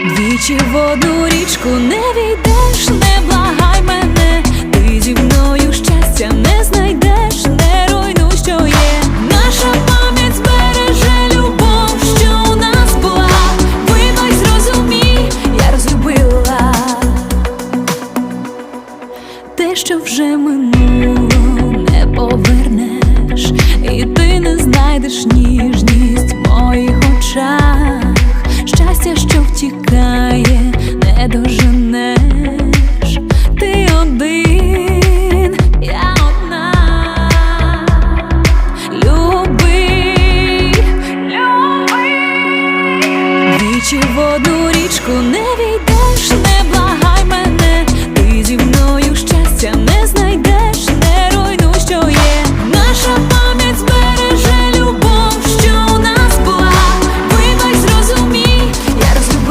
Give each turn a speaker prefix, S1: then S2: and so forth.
S1: Двічі в одну річку не війдеш, не благай мене, ти зі мною щастя не знайдеш, не руйнуй, що є. Наша пам'ять збереже любов, що у нас була. Вино зрозумій, я розлюбила те, що вже минуло, Втікає, не доженеш. Ти один, я одна. Люби, люби. Двічі в одну річку не війдеш, не благай мене, ти зі мною щастя не знайдеш.